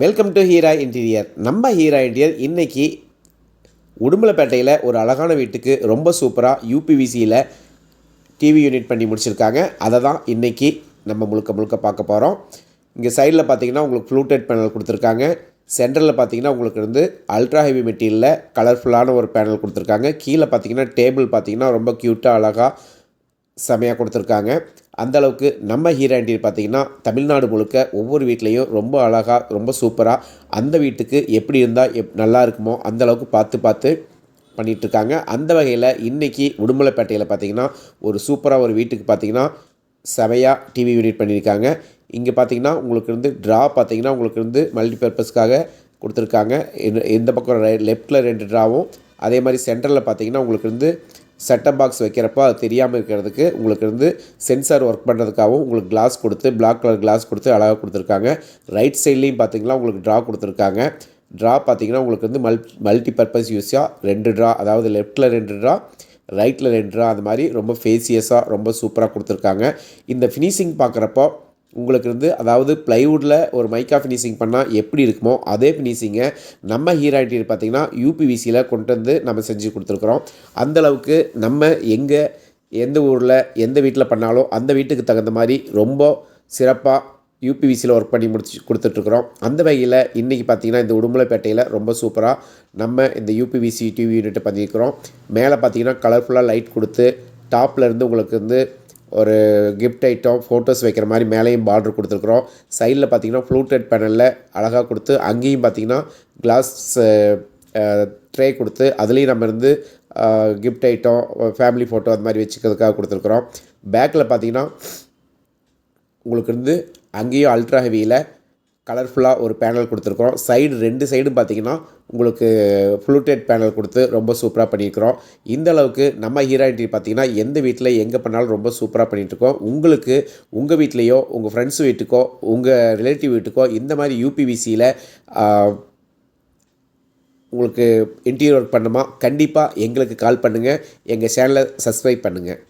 Welcome to Heera interior நம்ம Heera interior இன்றைக்கி உடுமலைப்பேட்டையில் ஒரு அழகான வீட்டுக்கு ரொம்ப சூப்பராக யூபிவிசியில் டிவி யூனிட் பண்ணி முடிச்சிருக்காங்க. அதை தான் இன்றைக்கி நம்ம முழுக்க முழுக்க பார்க்க போகிறோம் இங்கே சைடில் பார்த்தீங்கன்னா உங்களுக்கு ஃப்ளூட்டட் பேனல் கொடுத்துருக்காங்க. சென்டரில் பார்த்தீங்கன்னா உங்களுக்கு வந்து அல்ட்ரா ஹெவி மெட்டீரியலில் கலர்ஃபுல்லான ஒரு பேனல் கொடுத்துருக்காங்க. கீழே பார்த்தீங்கன்னா டேபிள் பார்த்தீங்கன்னா ரொம்ப க்யூட்டாக அழகாக செமையாக கொடுத்துருக்காங்க. அந்தளவுக்கு நம்ம நம்ம ஹீராண்டி பார்த்தீங்கன்னா தமிழ்நாடு முழுக்க ஒவ்வொரு வீட்லேயும் ரொம்ப அழகாக ரொம்ப சூப்பராக அந்த வீட்டுக்கு எப்படி இருந்தால் எப் நல்லா இருக்குமோ அந்த அளவுக்கு பார்த்து பார்த்து பண்ணிகிட்ருக்காங்க அந்த வகையில் இன்றைக்கி உடுமலைப்பேட்டையில் பார்த்தீங்கன்னா ஒரு சூப்பராக ஒரு வீட்டுக்கு பார்த்தீங்கன்னா செவையாக டிவி யூனிட் பண்ணியிருக்காங்க. இங்கே பார்த்தீங்கன்னா உங்களுக்கு வந்து ட்ரா பார்த்தீங்கன்னா உங்களுக்கு வந்து மல்டிபர்பஸ்க்காக கொடுத்துருக்காங்க. இந்த- பக்கம் லெஃப்ட்டில் ரெண்டு ட்ராவும் அதே மாதிரி சென்டரில் பார்த்திங்கன்னா உங்களுக்கு வந்து செட்டப் பாக்ஸ் வைக்கிறப்போ அது தெரியாமல் இருக்கிறதுக்கு உங்களுக்கு வந்து சென்சார் ஒர்க் பண்ணுறதுக்காகவும் உங்களுக்கு கிளாஸ் கொடுத்து பிளாக் கலர் கிளாஸ் கொடுத்து அழகாக கொடுத்துருக்காங்க. ரைட் சைட்லேயும் பார்த்தீங்கன்னா உங்களுக்கு ட்ரா கொடுத்துருக்காங்க. ட்ரா பார்த்தீங்கன்னா உங்களுக்கு வந்து மல் மல்டி பர்பஸ் யூஸாக ரெண்டு ட்ரா அதாவது லெஃப்ட்டில் ரெண்டு ட்ரா ரைட்டில் ரெண்டு ட்ரா அந்த மாதிரி ரொம்ப ஃபேசியஸாக ரொம்ப சூப்பராக கொடுத்துருக்காங்க. இந்த ஃபினிஷிங் பார்க்குறப்போ உங்களுக்கு இருந்து அதாவது ப்ளைவுட்டில் ஒரு மைக்கா ஃபினிஷிங் பண்ணால் எப்படி இருக்குமோ அதே ஃபினிஷிங்கை நம்ம ஹீராய்டி பார்த்தீங்கன்னா யூபிவிசியில் கொண்டு வந்து நம்ம செஞ்சு கொடுத்துருக்குறோம். அந்தளவுக்கு நம்ம எங்கே எந்த ஊரில் எந்த வீட்டில் பண்ணாலும் அந்த வீட்டுக்கு தகுந்த மாதிரி ரொம்ப சிறப்பாக யூபிவிசியில் ஒர்க் பண்ணி முடிச்சு கொடுத்துட்ருக்குறோம். அந்த வகையில் இன்றைக்கி பார்த்தீங்கன்னா இந்த உடுமலைப்பேட்டையில் ரொம்ப சூப்பராக நம்ம இந்த யூபிவிசி டிவி யூனிட்டை பண்ணியிருக்கிறோம் மேலே பார்த்தீங்கன்னா கலர்ஃபுல்லாக லைட் கொடுத்து டாப்ல இருந்து உங்களுக்கு வந்து ஒரு கிஃப்ட் ஐட்டம் ஃபோட்டோஸ் வைக்கிற மாதிரி மேலேயும் பார்டர் கொடுத்துருக்குறோம். சைடில் பார்த்தீங்கன்னா ஃப்ளூட்டட் பேனலில் அழகாக கொடுத்து அங்கேயும் பார்த்தீங்கன்னா கிளாஸ் ட்ரே கொடுத்து அதுலேயும் நம்ம இருந்து கிஃப்ட் ஐட்டம் ஃபேமிலி ஃபோட்டோ அது மாதிரி வச்சுக்கிறதுக்காக கொடுத்துருக்குறோம். பேக்கில் பார்த்தீங்கன்னா உங்களுக்கு வந்து அங்கேயும் அல்ட்ரா ஹெவியில் கலர்ஃபுல்லாக ஒரு பேனல் கொடுத்துருக்குறோம். சைடு ரெண்டு சைடும் பார்த்தீங்கன்னா உங்களுக்கு ஃப்ளூட்டட் பேனல் கொடுத்து ரொம்ப சூப்பராக பண்ணியிருக்கிறோம். இந்த அளவுக்கு நம்ம ஹீராயிட்டி பார்த்தீங்கன்னா எந்த வீட்டில் எங்கே பண்ணாலும் ரொம்ப சூப்பராக பண்ணிகிட்ருக்கோம் உங்களுக்கு உங்கள் வீட்லேயோ உங்கள் ஃப்ரெண்ட்ஸ் வீட்டுக்கோ உங்கள் ரிலேட்டிவ் வீட்டுக்கோ இந்த மாதிரி யூபிவிசியில் உங்களுக்கு இன்டீரியர் ஒர்க் பண்ணுமா? கண்டிப்பாக எங்களுக்கு கால் பண்ணுங்கள் எங்கள் சேனலை சப்ஸ்கிரைப் பண்ணுங்கள்